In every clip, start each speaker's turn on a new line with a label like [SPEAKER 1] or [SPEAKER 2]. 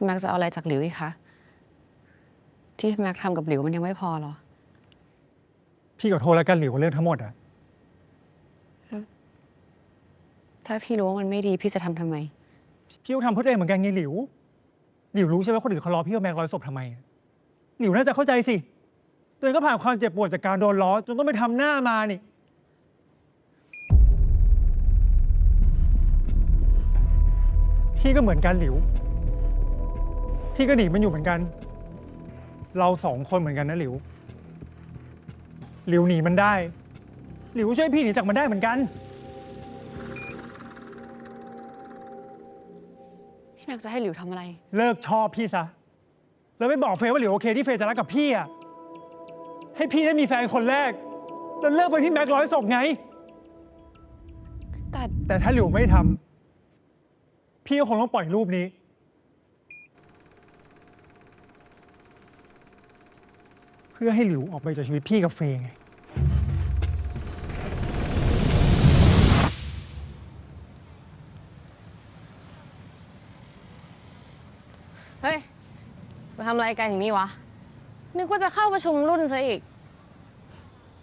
[SPEAKER 1] พี่แม็กซ์จะเอาอะไรจากหลิวอีกคะ ที่พี่แม็กซ์ทำกับหลิวมันยังไม่พอเหรอ
[SPEAKER 2] พี่ขอโทษแล้วกันหลิวกับเรื่องทั้งหมดอะ
[SPEAKER 1] ถ้าพี่รู้ว่ามันไม่ดีพี่จะทำทำไม
[SPEAKER 2] พี่ก็ทำเพื่อตัวเองเหมือนกันไงหลิว หลิวรู้ใช่ไหมคนอื่นเขาล้อพี่ว่าแม็กร้อยศพทำไมอะหลิวน่าจะเข้าใจสิตัวเองก็ผ่านความเจ็บปวดจากการโดนล้อจนต้องไปทำหน้ามานี่ พี่ก็เหมือนกันหลิว พี่ก็หนีมันอยู่เหมือนกัน เราสองคนเหมือนกันนะหลิว หลิวหนีมันได้ หลิวช่วยพี่หนีจากมันได้เหมือนกัน
[SPEAKER 1] พี่แม็กซ์จะให้หลิวทำอะไร
[SPEAKER 2] เลิกชอบพี่ซะ แล้วไม่บอกเฟยว่าหลิวโอเคที่เฟยจะรักกับพี่อะให้พี่ได้มีแฟนคนแรก แล้วเลิกไปที่แม็กร้อยศพไง
[SPEAKER 1] แต่
[SPEAKER 2] แต่ถ้าหลิวไม่ทำพี่ก็คงต้องปล่อยรูปนี้ พื่อให้หลิวออกไปจากชีวิตพี่กับเฟยไง
[SPEAKER 1] เฮ้ย มาทำอะไรกันอย่างนี้วะ นึกว่าจะเข้าประชุมรุ่นซะอีก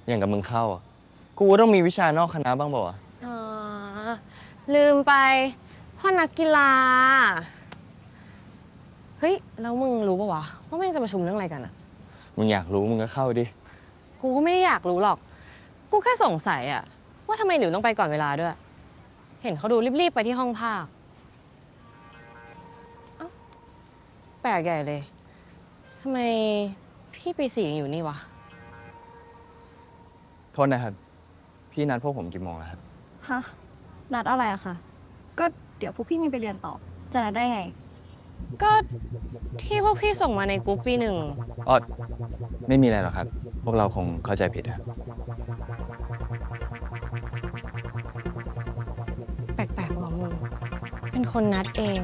[SPEAKER 3] อย่างกับมึงเข้าอะกูต้องมีวิชานอกคณะบ้างเปล่าวะ
[SPEAKER 1] อ๋อ ลืมไป พ่อนักกีฬา เฮ้ย แล้วมึงรู้ปะวะ ว่าแม่งจะประชุมเรื่องอะไรกันอะ
[SPEAKER 3] มึงอยากรู้มึงก็เข้าดิ
[SPEAKER 1] กูก็ไม่ได้อยากรู้หรอก กูแค่สงสัยอะว่าทำไมหลิวต้องไปก่อนเวลาด้วย เห็นเขาดูรีบๆไปที่ห้องภาคเอ้าแปลกใหญ่เลยทำไมพี่ปีสี่ยังอยู่นี่วะ
[SPEAKER 3] โทษนะครับ พี่นัดพวกผมกี่โมงแล้วครับ
[SPEAKER 4] ฮะนัดอะไรอะคะ ก็เดี๋ยวพวกพี่มีไปเรียนต่อ จะนัดได้ไง
[SPEAKER 1] ก็ที่พวกพี่ส่งมาในกรุ๊ปปีหนึ่ง
[SPEAKER 3] อ๋อไม่มีอะไรหรอกครับ พวกเราคงเข้าใจผิดครับ
[SPEAKER 1] แปลกๆกว่ามึง เป็นคนนัดเอง